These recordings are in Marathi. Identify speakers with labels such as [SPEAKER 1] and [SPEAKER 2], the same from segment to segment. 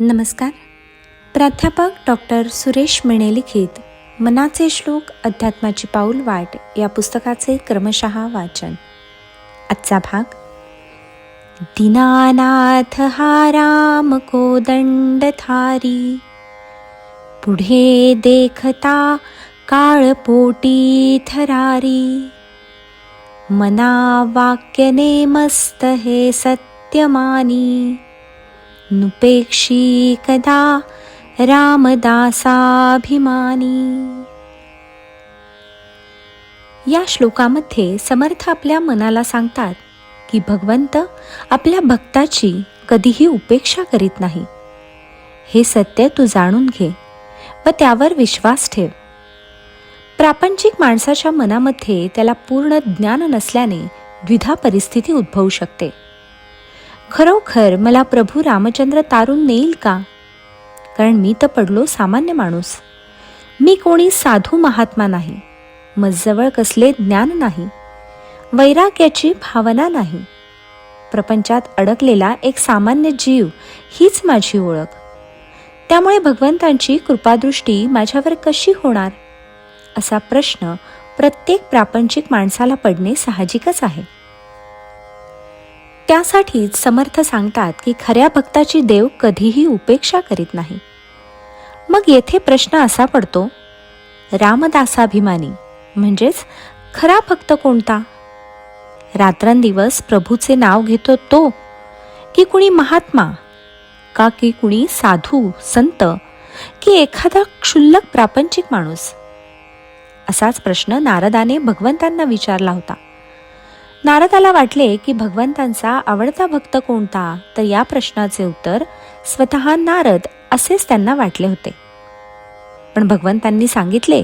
[SPEAKER 1] नमस्कार. प्राध्यापक डॉक्टर सुरेश मिणे लिखित मनाचे श्लोक अध्यात्माची पाऊल वाट या पुस्तकाचे क्रमशः वाचन. आजचा भाग दिनानाथ हा राम कोदंडधारी पुढे देखता काळपोटी थरारी. मना वाक्यने मस्त हे सत्यमानी. नुपेक्षी कदा रामदासाभिमानी. या श्लोकामध्ये समर्थ आपल्या मनाला सांगतात की भगवंत आपल्या भक्ताची कधीही उपेक्षा करीत नाही. हे सत्य तू जाणून घे व त्यावर विश्वास ठेव. प्रापंचिक माणसाच्या मनामध्ये त्याला पूर्ण ज्ञान नसल्याने द्विधा परिस्थिती उद्भवू शकते. खरोखर मला प्रभू रामचंद्र तारून नेईल का? कारण मी तर पडलो सामान्य माणूस. मी कोणी साधू महात्मा नाही. मजजवळ कसले ज्ञान नाही. वैराग्याची भावना नाही. प्रपंचात अडकलेला एक सामान्य जीव हीच माझी ओळख. त्यामुळे भगवंतांची कृपादृष्टी माझ्यावर कशी होणार? असा प्रश्न प्रत्येक प्रापंचिक माणसाला पडणे साहजिकच आहे. त्यासाठीच समर्थ सांगतात की खऱ्या भक्ताची देव कधीही उपेक्षा करीत नाही. मग येथे प्रश्न असा पडतो रामदासाभिमानी म्हणजेच खरा भक्त कोणता? रात्रंदिवस प्रभूचे नाव घेतो तो की कुणी महात्मा का की कुणी साधू संत की एखादा क्षुल्लक प्रापंचिक माणूस? असाच प्रश्न नारदाने भगवंतांना विचारला होता. नारदाला वाटले की भगवंतांचा आवडता भक्त कोणता तर या प्रश्नाचे उत्तर स्वतः नारद असेच त्यांना वाटले होते. पण भगवंतांनी सांगितले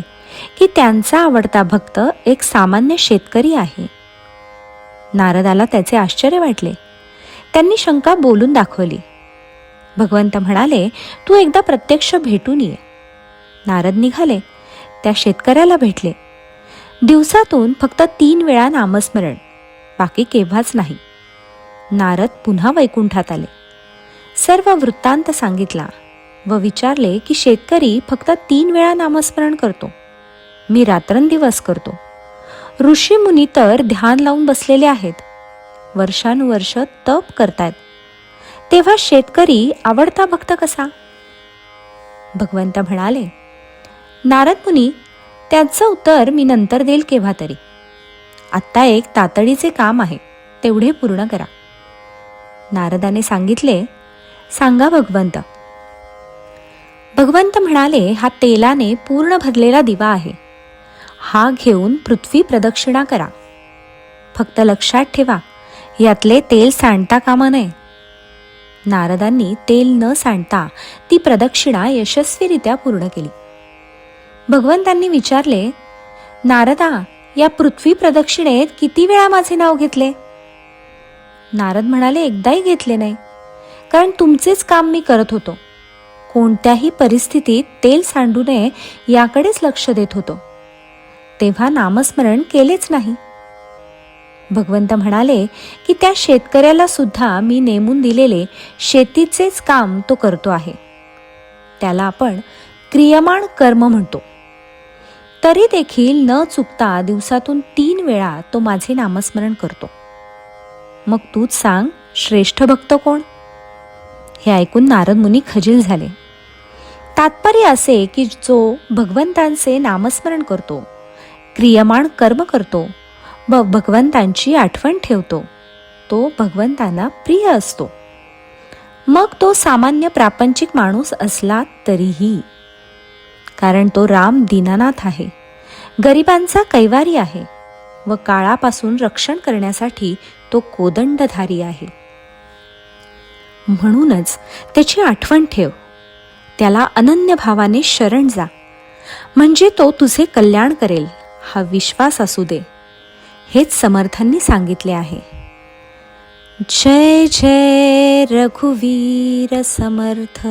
[SPEAKER 1] की त्यांचा आवडता भक्त एक सामान्य शेतकरी आहे. नारदाला त्याचे आश्चर्य वाटले. त्यांनी शंका बोलून दाखवली. भगवंत म्हणाले तू एकदा प्रत्यक्ष भेटून ये. नारद निघाले. त्या शेतकऱ्याला भेटले. दिवसातून फक्त तीन वेळा नामस्मरण. बाकी केव्हाच नाही. नारद पुन्हा वैकुंठात आले. सर्व वृत्तांत सांगितला व विचारले की शेतकरी फक्त तीन वेळा नामस्मरण करतो. मी रात्रंदिवस करतो. ऋषी मुनी तर ध्यान लावून बसलेले आहेत. वर्षानुवर्ष तप करतायत. तेव्हा शेतकरी आवडता भक्त कसा? भगवंत म्हणाले नारद मुनी त्याचं उत्तर मी नंतर देईल केव्हा तरी. आत्ता एक तातडीचे काम आहे तेवढे पूर्ण करा. नारदाने सांगितले सांगा भगवंत. भगवंत म्हणाले हा तेलाने पूर्ण भरलेला दिवा आहे. हा घेऊन पृथ्वी प्रदक्षिणा करा. फक्त लक्षात ठेवा यातले तेल सांडता कामा नये. नारदांनी तेल न सांडता ती प्रदक्षिणा यशस्वीरित्या पूर्ण केली. भगवंतांनी विचारले नारदा या पृथ्वी प्रदक्षिणेत किती वेळा माझे नाव घेतले? नारद म्हणाले एकदाही घेतले नाही. कारण तुमचेच काम मी करत होतो. कोणत्याही परिस्थितीत तेल सांडू नये याकडेच लक्ष देत होतो. तेव्हा नामस्मरण केलेच नाही. भगवंत म्हणाले की त्या शेतकऱ्याला सुद्धा मी नेमून दिलेले शेतीचेच काम तो करतो आहे. त्याला आपण क्रियमाण कर्म म्हणतो. तरी देखील न चुकता दिवसातून तीन वेळा तो माझे नामस्मरण करतो. मग तूच सांग श्रेष्ठ भक्त कोण? हे ऐकून नारद मुनी खजील झाले. तात्पर्य असे की जो भगवंतांचे नामस्मरण करतो क्रियमाण कर्म करतो व भगवंतांची आठवण ठेवतो तो भगवंतांना प्रिय असतो. मग तो सामान्य प्रापंचिक माणूस असला तरीही कारण तो राम दीनानाथ आहे. गरिबांचा कैवारी आहे व काळापासून रक्षण करण्यासाठी तो कोदंडधारी आहे. म्हणूनच त्याची आठवण ठेव. त्याला अनन्य भावाने शरण जा. म्हणजे तो तुझे कल्याण करेल हा विश्वास असू दे. हेच समर्थांनी सांगितले आहे. जय जय रघुवीर समर्थ.